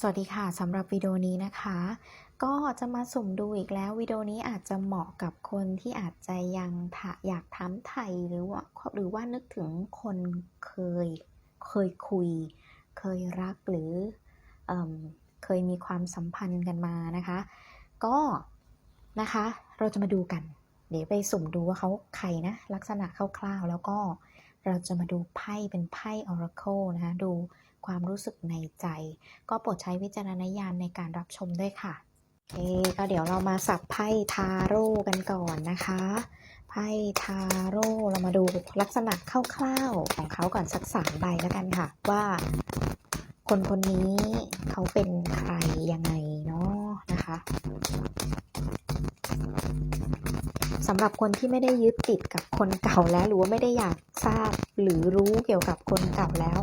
สวัสดีค่ะสำหรับวิดีโอนี้นะคะ ก็จะมาสุ่มดูอีกแล้ววิดีโอนี้อาจจะเหมาะกับคนที่อาจจะยังอยากถามไทยหรือว่าหรือว่านึกถึงคนเคยเคยคุย เคยรักหรือเอเคยมีความสัมพันธ์กันมานะคะ ก็นะคะเราจะมาดูกัน เดี๋ยวไปสุ่มดูว่าเขาใครนะลักษณะคร่าวๆแล้วก็ เราจะมาดูไพ่เป็นไพ่ Oracle นะคะ ดูความรู้สึกในใจ ก็โปรดใช้วิจารณญาณในการรับชมด้วยค่ะโอเคก็เดี๋ยวเรามาสับไพ่ทาโร่กันก่อนนะคะ ไพ่ทาโร่เรามาดูลักษณะคร่าวๆของเขาก่อนสักสามใบแล้วกันค่ะ ว่า คนคนนี้เขาเป็นใครยังไงเนาะนะคะ สำหรับคนที่ไม่ได้ยึดติดกับคนเก่าแล้ว หรือว่าไม่ได้อยากทราบหรือรู้เกี่ยวกับคนเก่าแล้ว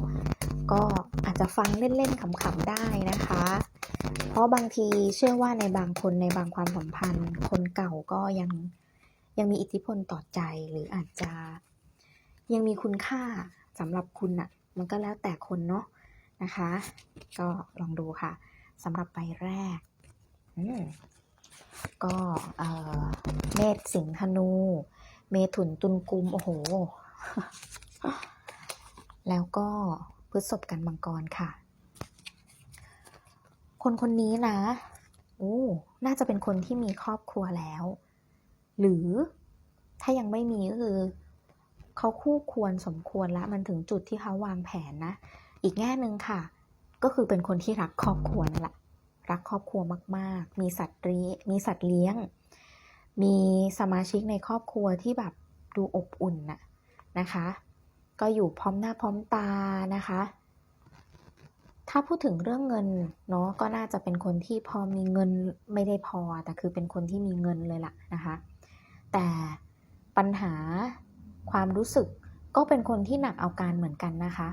ก็อาจจะฟังเล่นๆขำๆได้นะคะ เพราะบางทีเชื่อว่าในบางคนในบางความสัมพันธ์ คนเก่าก็ยังยังมีอิทธิพลต่อใจหรืออาจจะ ยังมีคุณค่าสำหรับคุณอะ่ะมันก็แล้วแต่คนเนาะนะคะ ก็ลองดูค่ะสำหรับใบแรกอืม ก็เมษสิงห์ธนู เมถุนตุลกุม โอ้โห แล้วก็พฤษภกันมังกรค่ะ คนคนนี้นะโอ้น่าจะเป็นคนที่มีครอบครัวแล้ว หรือถ้ายังไม่มีก็คือเขาคู่ควรสมควรแล้วมันถึงจุดที่เขาวางแผนนะ อีกแง่หนึ่งค่ะ ก็คือเป็นคนที่รักครอบครัวนั่นแหละ รักครอบครัวมาก ๆ มีสัตว์เลี้ยงมีสัตว์เลี้ยง มีสมาชิกในครอบครัวที่แบบดูอบอุ่นน่ะนะคะ ก็อยู่พร้อมหน้าพร้อมตานะคะ ถ้าพูดถึงเรื่องเงินเนาะก็น่าจะเป็นคนที่พอมีเงินไม่ได้พอ แต่คือเป็นคนที่มีเงินเลยล่ะนะคะ แต่ปัญหาความรู้สึกก็เป็นคนที่หนักเอาการเหมือนกันนะคะ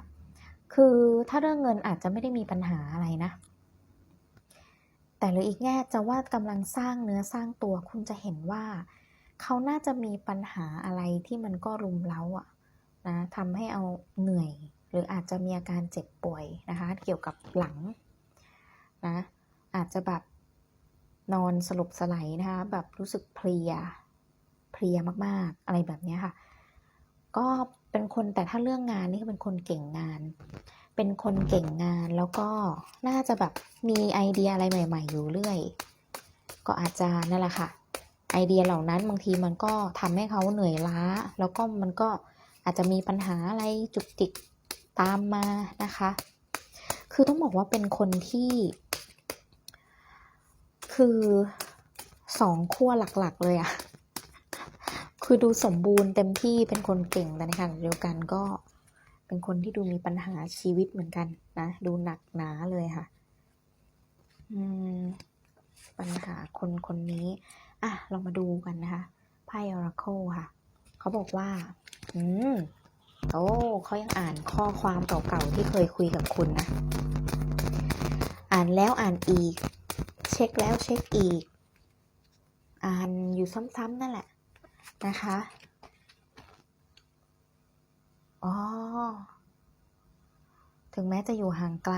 คือถ้าเรื่องเงินอาจจะไม่ได้มีปัญหาอะไรนะ แต่หรืออีกแง่จะว่ากำลังสร้างเนื้อสร้างตัวคุณจะเห็นว่า เขาน่าจะมีปัญหาอะไรที่มันก็รุมเร้าอะนะทำให้เอาเหนื่อย หรืออาจจะมีอาการเจ็บป่วยนะคะ เกี่ยวกับหลังนะอาจจะแบบนอนสลบสลายนะคะ แบบรู้สึกเพลียเพลียมากๆ อะไรแบบนี้ค่ะ ก็เป็นคนแต่ถ้าเรื่องงานนี่เป็นคนเก่งงาน เป็นคนเก่งงานแล้วก็น่าจะแบบมีไอเดียอะไรใหม่ ๆ อยู่เรื่อย ก็อาจจะนั่นแหละค่ะ ไอเดียเหล่านั้นบางทีมันก็ทำให้เขาเหนื่อยล้า แล้วก็มันก็อาจจะมีปัญหาอะไรจุกจิกตามมานะคะ คือต้องบอกว่าเป็นคนที่ คือสองขั้วหลักๆ เลยอะคือดูสมบูรณ์เต็มที่เป็นคนเก่งแต่ในขณะเดียวกันก็ เป็นคนที่ดูมีปัญหาชีวิตเหมือนกันนะ ดูหนักหนาเลยค่ะ อืม ปัญหาคนคนนี้ อะ เรามาดูกันนะคะไพ่ Oracle ค่ะ เขาบอกว่า อืม โอ้เขายังอ่านข้อความเก่าๆที่เคยคุยกับคุณนะ อ่านแล้วอ่านอีก เช็คแล้วเช็คอีก อ่านอยู่ซ้ำๆนั่นแหละนะคะ อ๋อ ถึงแม้จะอยู่ห่างไกล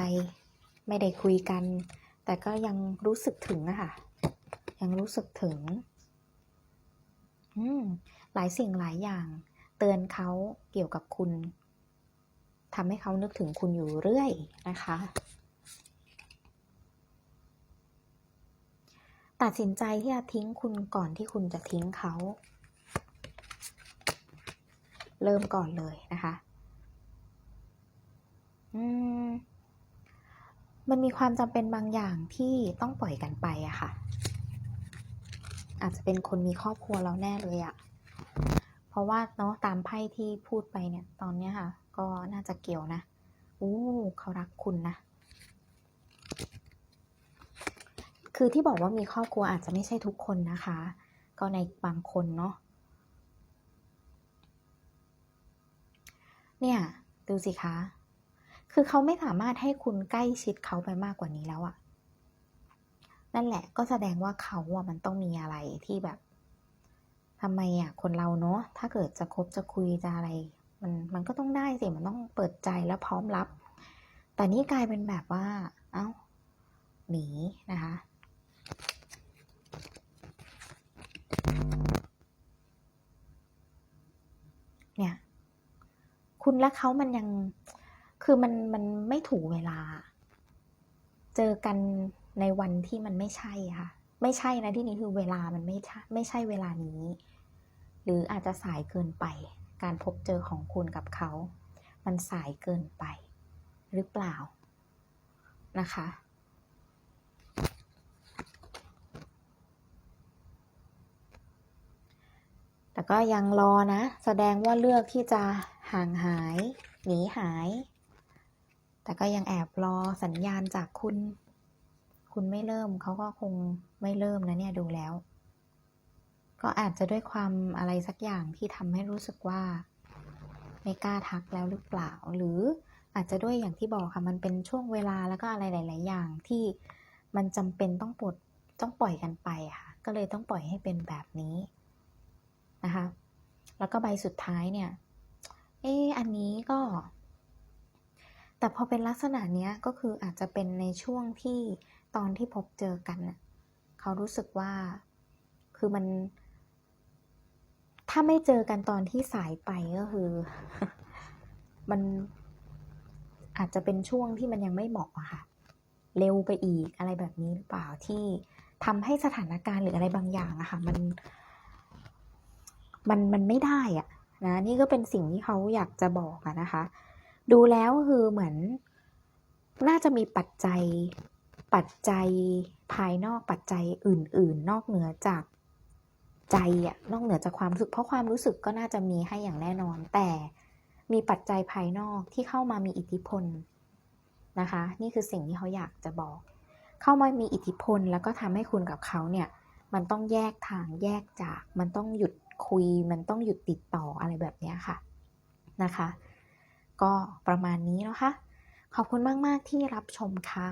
ไม่ได้คุยกัน แต่ก็ยังรู้สึกถึงอะค่ะยังรู้สึกถึง อืม หลายสิ่งหลายอย่าง เตือนเขาเกี่ยวกับคุณทำให้เขานึกถึงคุณอยู่เรื่อยนะคะ ตัดสินใจที่จะทิ้งคุณก่อนที่คุณจะทิ้งเขา เริ่มก่อนเลยนะคะมันมีความจำเป็นบางอย่างที่ต้องปล่อยกันไปอะค่ะ อาจจะเป็นคนมีครอบครัวแล้วแน่เลยอะเพราะว่าเนาะตามไพ่ที่พูดไปเนี่ยตอนเนี้ยค่ะ ก็น่าจะเกี่ยวนะอู้เขารักคุณนะคือที่บอกว่ามีครอบครัวอาจจะไม่ใช่ทุกคนนะคะ ก็ในบางคนเนาะ เนี่ย ดูสิคะ คือเขาไม่สามารถให้คุณใกล้ชิดเขาไปมากกว่านี้แล้วอะนั่นแหละก็แสดงว่าเขาอะมันต้องมีอะไรที่แบบทำไมอะคนเราเนาะถ้าเกิดจะคบจะคุยจะอะไร มันมันก็ต้องได้สิมันต้องเปิดใจและพร้อมรับ แต่นี่กลายเป็นแบบว่า เอ้าหนีนะคะ เนี่ย คุณและเขามันยัง คือมันมันไม่ถูกเวลา เจอกันในวันที่มันไม่ใช่ค่ะ ไม่ใช่นะที่นี้คือเวลามันไม่ใช่ไม่ใช่เวลานี้ หรืออาจจะสายเกินไป การพบเจอของคุณกับเขา มันสายเกินไป หรือเปล่านะคะแต่ก็ยังรอนะ แสดงว่าเลือกที่จะ ห่างหาย หนีหาย แต่ก็ยังแอบรอสัญญาณจากคุณ คุณไม่เริ่มเขาก็คงไม่เริ่มนะเนี่ยดูแล้ว ก็อาจจะด้วยความอะไรสักอย่างที่ทำให้รู้สึกว่า ไม่กล้าทักแล้วหรือเปล่า หรืออาจจะด้วยอย่างที่บอกค่ะมันเป็นช่วงเวลาแล้วก็อะไรหลาย ๆ อย่างที่มันจำเป็นต้องปลดต้องปล่อยกันไปค่ะ ก็เลยต้องปล่อยให้เป็นแบบนี้นะคะ แล้วก็ใบสุดท้ายเนี่ย เอออันนี้ก็ แต่พอเป็นลักษณะเนี้ยก็คืออาจจะเป็นในช่วงที่ตอนที่พบเจอกันน่ะเขารู้สึกว่าคือมัน ถ้าไม่เจอกันตอนที่สายไปก็คือ มันอาจจะเป็นช่วงที่มันยังไม่เหมาะอะค่ะ เร็วไปอีกอะไรแบบนี้หรือเปล่าที่ทำให้สถานการณ์หรืออะไรบางอย่างอะค่ะ มัน มันมันไม่ได้อะ นะนี่ก็เป็นสิ่งที่เขาอยากจะบอกนะคะ ดูแล้วคือเหมือน น่าจะมีปัจจัยปัจจัยภายนอกปัจจัยอื่น ๆ นอกเหนือจากใจอะนอกเหนือจากความรู้สึก เพราะความรู้สึกก็น่าจะมีให้อย่างแน่นอน แต่มีปัจจัยภายนอกที่เข้ามามีอิทธิพลนะคะ นี่คือสิ่งที่เขาอยากจะบอก เข้ามามีอิทธิพลแล้วก็ทำให้คุณกับเขาเนี่ย มันต้องแยกทางแยกจาก มันต้องหยุด คุย มันต้องหยุดติดต่ออะไรแบบนี้ค่ะนะคะ ก็ประมาณนี้นะคะ ขอบคุณมาก ๆ ที่รับชมค่ะ